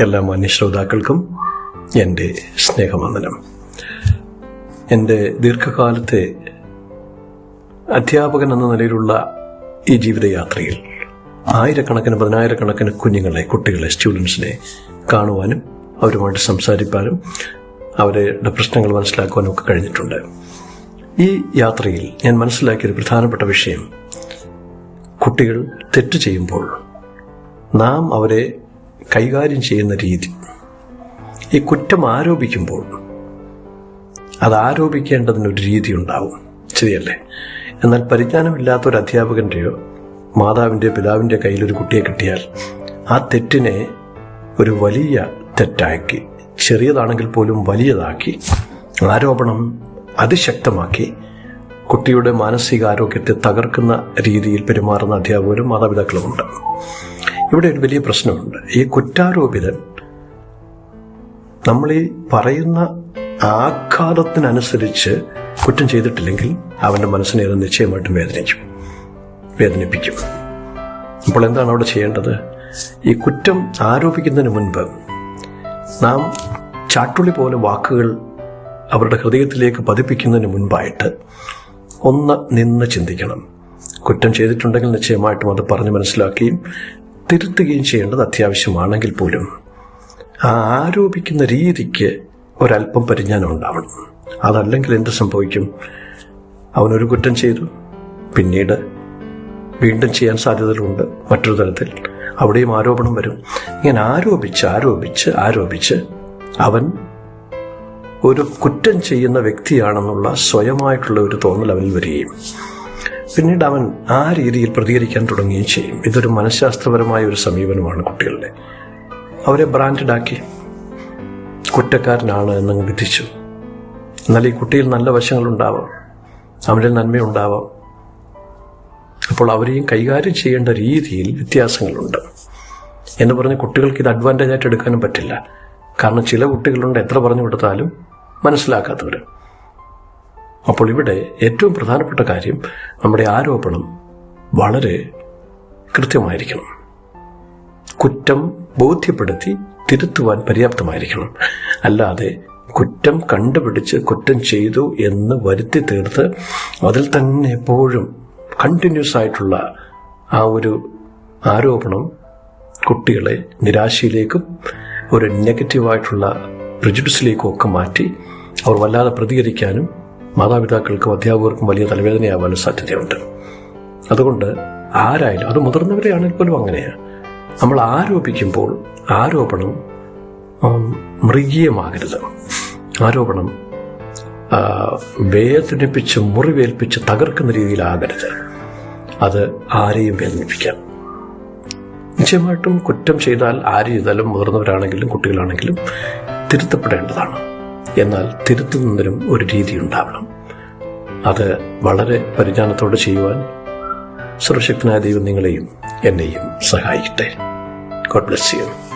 എല്ലാ മാന്യ ശ്രോതാക്കൾക്കും എന്റെ സ്നേഹവന്ദനം. എന്റെ ദീർഘകാലത്തെ അധ്യാപകൻ എന്ന നിലയിലുള്ള ഈ ജീവിതയാത്രയിൽ ആയിരക്കണക്കിന് പതിനായിരക്കണക്കിന് കുഞ്ഞുങ്ങളെ കുട്ടികളെ സ്റ്റുഡൻസിനെ കാണുവാനും അവരുമായിട്ട് സംസാരിക്കാനും അവരുടെ പ്രശ്നങ്ങൾ മനസ്സിലാക്കുവാനും ഒക്കെ കഴിഞ്ഞിട്ടുണ്ട്. ഈ യാത്രയിൽ ഞാൻ മനസ്സിലാക്കിയൊരു പ്രധാനപ്പെട്ട വിഷയം കുട്ടികൾ തെറ്റ് ചെയ്യുമ്പോൾ നാം അവരെ കൈകാര്യം ചെയ്യുന്ന രീതി. ഈ കുറ്റം ആരോപിക്കുമ്പോൾ അത് ആരോപിക്കേണ്ടതിനൊരു രീതി ഉണ്ടാവും. ശരിയല്ലേ? എന്നാൽ പരിജ്ഞാനമില്ലാത്ത ഒരു അധ്യാപകന്റെയോ മാതാവിന്റെയോ പിതാവിന്റെ കയ്യിൽ ഒരു കുട്ടിയെ കിട്ടിയാൽ ആ തെറ്റിനെ ഒരു വലിയ തെറ്റാക്കി ചെറിയതാണെങ്കിൽ പോലും വലിയതാക്കി ആരോപണം അതിശക്തമാക്കി കുട്ടിയുടെ മാനസികാരോഗ്യത്തെ തകർക്കുന്ന രീതിയിൽ പെരുമാറുന്ന അധ്യാപകരും മാതാപിതാക്കളുമുണ്ട്. ഇവിടെ ഒരു വലിയ പ്രശ്നമുണ്ട്. ഈ കുറ്റാരോപിതൻ നമ്മൾ ഈ പറയുന്ന ആഘാതത്തിനനുസരിച്ച് കുറ്റം ചെയ്തിട്ടില്ലെങ്കിൽ അവന്റെ മനസ്സിനെ അത് നിശ്ചയമായിട്ടും വേദനിക്കും വേദനിപ്പിക്കും. അപ്പോൾ എന്താണ് അവിടെ ചെയ്യേണ്ടത്? ഈ കുറ്റം ആരോപിക്കുന്നതിന് മുൻപ് നാം ചാട്ടുളി പോലെ വാക്കുകൾ അവരുടെ ഹൃദയത്തിലേക്ക് പതിപ്പിക്കുന്നതിന് മുൻപായിട്ട് ഒന്ന് നിന്ന് ചിന്തിക്കണം. കുറ്റം ചെയ്തിട്ടുണ്ടെങ്കിൽ നിശ്ചയമായിട്ടും അത് പറഞ്ഞ് മനസ്സിലാക്കുകയും തിരുത്തുകയും ചെയ്യേണ്ടത് അത്യാവശ്യമാണെങ്കിൽ പോലും ആ ആരോപിക്കുന്ന രീതിക്ക് ഒരല്പം പരിജ്ഞാനം ഉണ്ടാവണം അതല്ലെങ്കിൽ എന്ത് സംഭവിക്കും? അവനൊരു കുറ്റം ചെയ്തു. പിന്നീട് വീണ്ടും ചെയ്യാൻ സാധ്യതകളുണ്ട്. മറ്റൊരു തരത്തിൽ അവിടെയും ആരോപണം വരും. ഇങ്ങനെ ആരോപിച്ച് ആരോപിച്ച് ആരോപിച്ച് അവൻ ഒരു കുറ്റം ചെയ്യുന്ന വ്യക്തിയാണെന്നുള്ള സ്വയമായിട്ടുള്ള ഒരു തോന്നൽ അവനിൽ വരികയും പിന്നീട് അവൻ ആ രീതിയിൽ പ്രതികരിക്കാൻ തുടങ്ങുകയും ചെയ്യും. ഇതൊരു മനഃശാസ്ത്രപരമായ ഒരു സമീപനമാണ് കുട്ടികളുടെ. അവരെ ബ്രാൻഡഡാക്കി കുറ്റക്കാരനാണ് എന്നങ്ങ് വിധിച്ചു. എന്നാൽ ഈ കുട്ടിയിൽ നല്ല വശങ്ങളുണ്ടാവാം. അവരിൽ നന്മയുണ്ടാവാം. അപ്പോൾ അവരെയും കൈകാര്യം ചെയ്യേണ്ട രീതിയിൽ വ്യത്യാസങ്ങളുണ്ട്. എന്ന് പറഞ്ഞ് കുട്ടികൾക്ക് ഇത് അഡ്വാന്റേജ് ആയിട്ട് എടുക്കാനും പറ്റില്ല. കാരണം ചില കുട്ടികളുണ്ട് എത്ര പറഞ്ഞു കൊടുത്താലും മനസ്സിലാക്കാത്തവർ അപ്പോൾ ഇവിടെ ഏറ്റവും പ്രധാനപ്പെട്ട കാര്യം നമ്മുടെ ആരോപണം വളരെ കൃത്യമായിരിക്കണം. കുറ്റം ബോധ്യപ്പെടുത്തി തിരുത്തുവാൻ പര്യാപ്തമായിരിക്കണം. അല്ലാതെ കുറ്റം കണ്ടുപിടിച്ച് കുറ്റം ചെയ്തു എന്ന് വരുത്തി തീർത്ത് അതിൽ തന്നെ എപ്പോഴും കണ്ടിന്യൂസ് ആയിട്ടുള്ള ആ ഒരു ആരോപണം കുട്ടികളെ നിരാശയിലേക്കും ഒരു നെഗറ്റീവായിട്ടുള്ള പ്രിജുഡിസിലേക്കും ഒക്കെ മാറ്റി അവർ വല്ലാതെ പ്രതികരിക്കാനും മാതാപിതാക്കൾക്കും അധ്യാപകർക്കും വലിയ തലവേദനയാവാനും സാധ്യതയുണ്ട്. അതുകൊണ്ട് ആരായാലും അത് മുതിർന്നവരെയാണെങ്കിൽ പോലും അങ്ങനെയാണ് നമ്മൾ ആരോപിക്കുമ്പോൾ ആരോപണം മൃഗീയമാകരുത്. ആരോപണം വേദനിപ്പിച്ച് മുറിവേൽപ്പിച്ച് തകർക്കുന്ന രീതിയിലാകരുത്. അത് ആരെയും വേദനിപ്പിക്കാം. നിശ്ചയമായിട്ടും കുറ്റം ചെയ്താൽ ആര് ചെയ്താലും മുതിർന്നവരാണെങ്കിലും കുട്ടികളാണെങ്കിലും തിരുത്തപ്പെടേണ്ടതാണ്. എന്നാൽ തിരുത്തുന്നതിനും ഒരു രീതി ഉണ്ടാവണം. അത് വളരെ പരിജ്ഞാനത്തോടെ ചെയ്യുവാൻ സർവശക്തനായ ദൈവം നിങ്ങളെയും എന്നെയും സഹായിക്കട്ടെ. God bless you